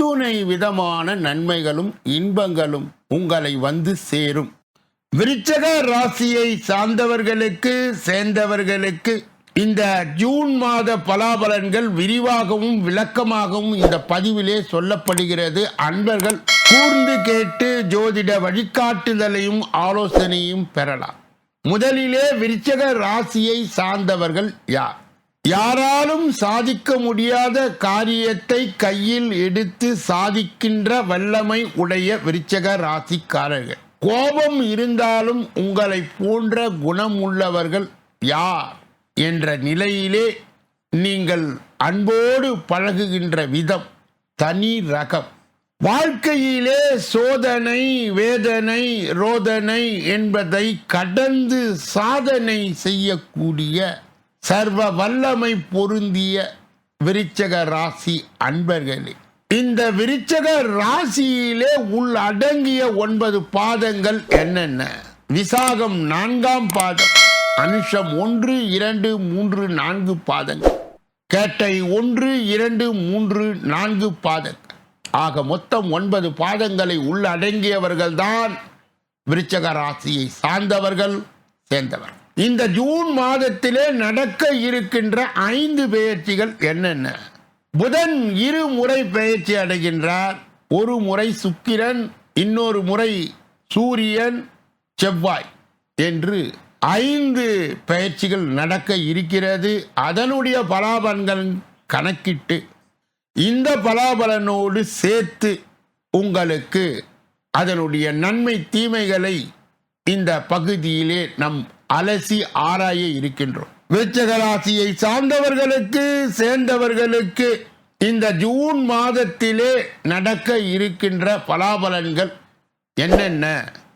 அத்துணை விதமான நன்மைகளும் இன்பங்களும் உங்களை வந்து சேரும். விருச்சக ராசியை சார்ந்தவர்களுக்கு சேர்ந்தவர்களுக்கு இந்த ஜூன் மாத பலாபலன்கள் விரிவாகவும் விளக்கமாகவும் இந்த பதிவிலே சொல்லப்படுகிறது. அன்பர்கள் கூர்ந்து கேட்டு ஜோதிட வழிகாட்டுதலையும் ஆலோசனையும் பெறலாம். முதலிலே விருச்சக ராசியை சார்ந்தவர்கள் யார்? யாராலும் சாதிக்க முடியாத காரியத்தை கையில் எடுத்து சாதிக்கின்ற வல்லமை உடைய விருச்சக ராசிக்காரர்கள். கோபம் இருந்தாலும் உங்களை போன்ற குணம் உள்ளவர்கள் யார் என்ற நிலையிலே நீங்கள் அன்போடு பழகுகின்ற விதம் தனி ரகம். வாழ்க்கையிலே சோதனை வேதனை ரோதனை என்பதை கடந்து சாதனை செய்யக்கூடிய சர்வ வல்லமை பொருந்திய விருச்சக ராசி அன்பர்களே இந்த விருச்சக ராசியிலே உள் அடங்கிய ஒன்பது பாதங்கள் என்னென்ன? விசாகம் நான்காம் பாதம் அனுஷம் ஒன்று இரண்டு மூன்று நான்கு பாதங்கள் கேட்டை ஒன்று இரண்டு மூன்று நான்கு பாதங்கள். ஆக மொத்தம் ஒன்பது பாதங்களை உள்ளடங்கியவர்கள்தான் விருச்சக ராசியை சார்ந்தவர்கள் சேர்ந்தவர்கள் இந்த ஜூன் மாதத்திலே நடக்க இருக்கின்ற ஐந்து பெயர்ச்சிகள் என்னென்ன? புதன் இரு முறை பெயர்ச்சி அடைகின்றார். ஒரு முறை சுக்கிரன் இன்னொரு முறை சூரியன் செவ்வாய் என்று ஐந்து பயிற்சிகள் நடக்க இருக்கிறது. அதனுடைய பலாபலன்கள் கணக்கிட்டு இந்த பலாபலனோடு சேர்த்து உங்களுக்கு அதனுடைய நன்மை தீமைகளை இந்த பகுதியிலே நம் அலசி ஆராய இருக்கின்றோம். விருச்சக ராசியை சார்ந்தவர்களுக்கு சேர்ந்தவர்களுக்கு இந்த ஜூன் மாதத்திலே நடக்க இருக்கின்ற பலாபலன்கள் என்னென்ன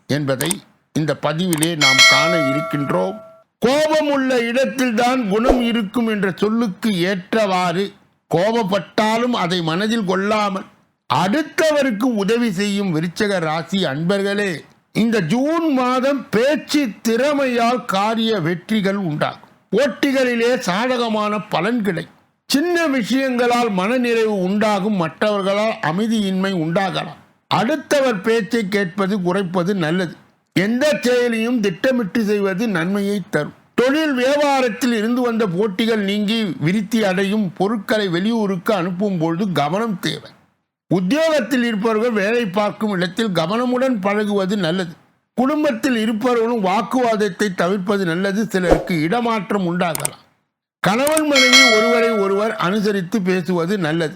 என்பதை இந்த பதிவிலே நாம் காண இருக்கின்றோம். கோபம் உள்ள இடத்தில்தான் குணம் இருக்கும் என்ற சொல்லுக்கு ஏற்றவாறு கோபப்பட்டாலும் அதை மனதில் கொள்ளாமல் அடுத்தவருக்கு உதவி செய்யும் விருச்சக ராசி அன்பர்களே இந்த ஜூன் மாதம் பேச்சு திறமையால் காரிய வெற்றிகள் உண்டாகும். போட்டிகளிலே சாதகமான பலன் கிடைக்கும். சின்ன விஷயங்களால் மனநிறைவு உண்டாகும் மற்றவர்களால் அமைதியின்மை உண்டாகலாம். அடுத்தவர் பேச்சை கேட்பது குறைப்பது நல்லது. எந்த செயலையும் திட்டமிட்டு செய்வது நன்மையை தரும். தொழில் வியாபாரத்தில் இருந்து வந்த போட்டிகள் நீங்கி விருத்தி அடையும் பொருட்களை வெளியூருக்கு அனுப்பும் பொழுது கவனம் தேவை. உத்தியோகத்தில் இருப்பவர்கள் வேலை பார்க்கும் இடத்தில் கவனமுடன் பழகுவது நல்லது. குடும்பத்தில் இருப்பவர்களும் வாக்குவாதத்தை தவிர்ப்பது நல்லது. சிலருக்கு இடமாற்றம் உண்டாகலாம். கணவன் மனைவி ஒருவரை ஒருவர் அனுசரித்து பேசுவது நல்லது.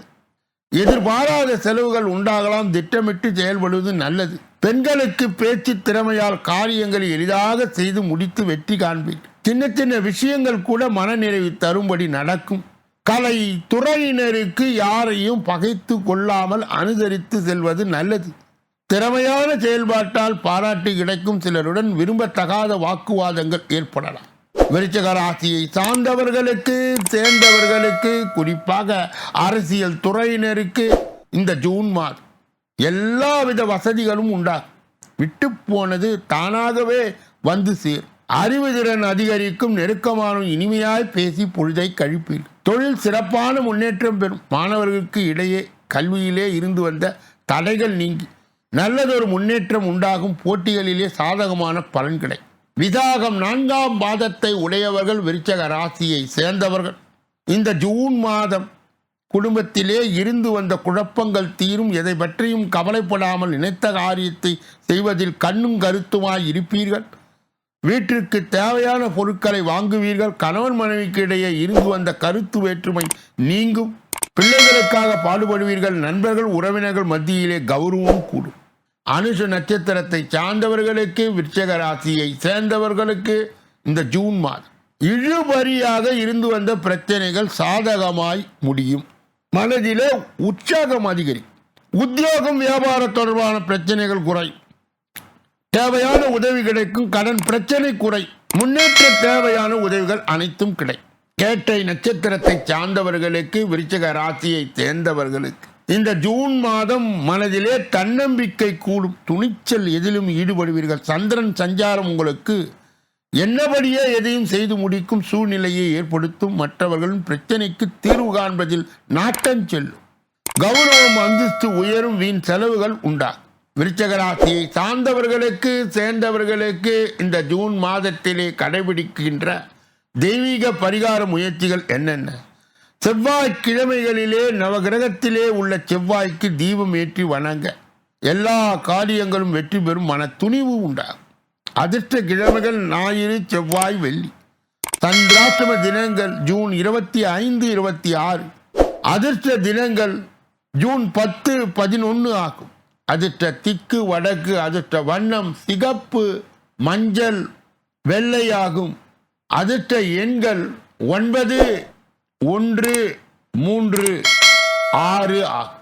எதிர்பாராத செலவுகள் உண்டாகலாம். திட்டமிட்டு செயல்படுவது நல்லது. பெண்களுக்கு பேச்சு திறமையால் காரியங்களை எளிதாக செய்து முடித்து வெற்றி காண்பீர்கள். சின்ன சின்ன விஷயங்கள் கூட மனநிறைவு தரும்படி நடக்கும். கலை துறையினருக்கு யாரையும் பகைத்து கொள்ளாமல் அனுசரித்து செல்வது நல்லது. திறமையான செயல்பாட்டால் பாராட்டு கிடைக்கும் சிலருடன் விரும்பத்தகாத வாக்குவாதங்கள் ஏற்படலாம். விருச்சக ராசியை சார்ந்தவர்களுக்கு சேர்ந்தவர்களுக்கு குறிப்பாக அரசியல் துறையினருக்கு இந்த ஜூன் மாதம் எல்லாவித வசதிகளும் உண்டா விட்டு போனது தானாகவே வந்து சேர் அறிவு திறன் அதிகரிக்கும் நெருக்கமான இனிமையாய் பேசி பொழுதை கழிப்பீர். தொழில் சிறப்பான முன்னேற்றம் பெறும். மாணவர்களுக்கு இடையே கல்வியிலே இருந்து வந்த தடைகள் நீங்கி நல்லதொரு முன்னேற்றம் உண்டாகும் போட்டிகளிலே சாதகமான பலன் கிடை விசாகம் நான்காம் பாதத்தை உடையவர்கள் விருச்சக ராசியை சேர்ந்தவர்கள். இந்த ஜூன் மாதம் குடும்பத்திலே இருந்து வந்த குழப்பங்கள் தீரும். எதை பற்றியும் கவலைப்படாமல் நினைத்த காரியத்தை செய்வதில் கண்ணும் கருத்துமாய் இருப்பீர்கள். வீட்டிற்கு தேவையான பொருட்களை வாங்குவீர்கள். கணவன் மனைவிக்கு இடையே இருந்து வந்த கருத்து வேற்றுமை நீங்கும். பிள்ளைகளுக்காக பாடுபடுவீர்கள். நண்பர்கள் உறவினர்கள் மத்தியிலே கௌரவம் கூடும். அனுஷ நட்சத்திரத்தை சார்ந்தவர்களுக்கு விருச்சக ராசியை சேர்ந்தவர்களுக்கு இந்த ஜூன் மாதம் இழுபறியாக இருந்து வந்த பிரச்சனைகள் சாதகமாய் முடியும். மனதிலே உற்சாகம் அதிகரிக்கும். உத்தியோகம் வியாபாரம் தொடர்பான பிரச்சனைகள் குறையும். தேவையான உதவி கிடைக்கும் கடன் பிரச்சனை குறை. முன்னேற்ற தேவையான உதவிகள் அனைத்தும் கிடை. கேட்டை நட்சத்திரத்தை சார்ந்தவர்களுக்கு விருச்சக ராசியை சேர்ந்தவர்களுக்கு. இந்த ஜூன் மாதம் மனதிலே தன்னம்பிக்கை கூடும். துணிச்சல் எதிலும் ஈடுபடுவீர்கள். சந்திரன் சஞ்சாரம் உங்களுக்கு என்னபடியே எதையும் செய்து முடிக்கும் சூழ்நிலையை ஏற்படுத்தும். மற்றவர்களின் பிரச்சனைக்கு தீர்வு காண்பதில் நாட்டம் செல்லும். கௌரவம் அந்தஸ்து உயரும் வீண் செலவுகள் உண்டாகும். விருச்சக ராசியை சார்ந்தவர்களுக்கு சேர்ந்தவர்களுக்கு இந்த ஜூன் மாதத்திலே கடைபிடிக்கின்ற தெய்வீக பரிகார முயற்சிகள் என்னென்ன? செவ்வாய் கிழமைகளிலே நவகிரகத்திலே உள்ள செவ்வாய்க்கு தீபம் ஏற்றி வணங்க. எல்லா காரியங்களும் வெற்றி பெறும் மன துணிவு உண்டாகும். அதிர்ஷ்ட கிழமைகள் ஞாயிறு செவ்வாய் வெள்ளி. சந்திராஷ்டம தினங்கள் ஜூன் இருபத்தி ஐந்து இருபத்தி ஆறு. அதிர்ஷ்ட தினங்கள் ஜூன் பத்து பதினொன்று ஆகும். அதிர்ஷ்ட திக்கு வடக்கு அதிர்ஷ்ட வண்ணம் சிகப்பு மஞ்சள் வெள்ளையாகும். அதிர்ஷ்ட எண்கள் ஒன்பது ஒன்று மூன்று ஆறு ஆகும்.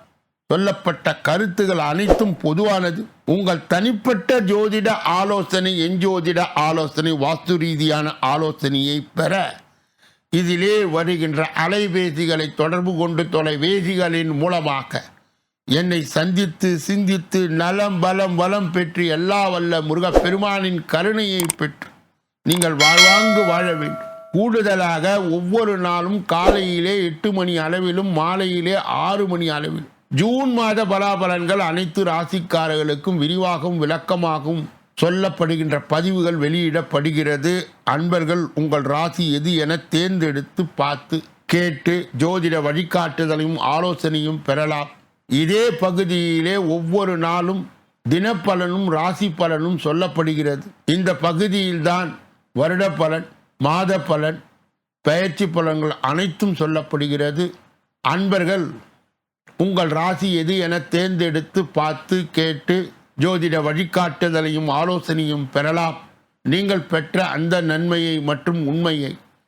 சொல்லப்பட்ட கருத்துகள் அனைத்தும் பொதுவானது. உங்கள் தனிப்பட்ட ஜோதிட ஆலோசனை எஞ்சோதிட ஆலோசனை வாஸ்து ரீதியான ஆலோசனையை பெற இதிலே வருகின்ற அலைபேசிகளை தொடர்பு கொண்டு தொலைபேசிகளின் மூலமாக என்னை சந்தித்து சிந்தித்து நலம் பலம் வளம் பெற்று எல்லா வல்ல முருகப்பெருமானின் கருணையை பெற்று நீங்கள் வாழ்வாங்கு வாழ வேண்டும். கூடுதலாக ஒவ்வொரு நாளும் காலையிலே எட்டு மணி அளவிலும் மாலையிலே ஆறு மணி அளவிலும். ஜூன் மாத பலாபலன்கள் அனைத்து ராசிக்காரர்களுக்கும் விரிவாகவும் விளக்கமாகவும் சொல்லப்படுகின்ற பதிவுகள் வெளியிடப்படுகிறது. அன்பர்கள் உங்கள் ராசி எது என தேர்ந்தெடுத்து பார்த்து கேட்டு ஜோதிட வழிகாட்டுதலையும் ஆலோசனையும் பெறலாம். இதே பகுதியிலே ஒவ்வொரு நாளும் தினப்பலனும் ராசி பலனும் சொல்லப்படுகிறது. இந்த பகுதியில்தான் வருட பலன் மாத பலன் பயிற்சி பலன்கள் அனைத்தும் சொல்லப்படுகிறது. அன்பர்கள் உங்கள் ராசி எது என தேர்ந்தெடுத்து பார்த்து கேட்டு ஜோதிட வழிகாட்டுதலையும் ஆலோசனையும் பெறலாம். நீங்கள் பெற்ற அந்த நன்மையை மற்றும் உண்மையை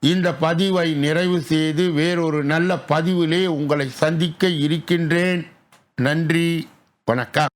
இந்த பதிவை நிறைவு செய்து வேறொரு நல்ல பதிவிலே உங்களை சந்திக்க இருக்கின்றேன். நன்றி வணக்கம்.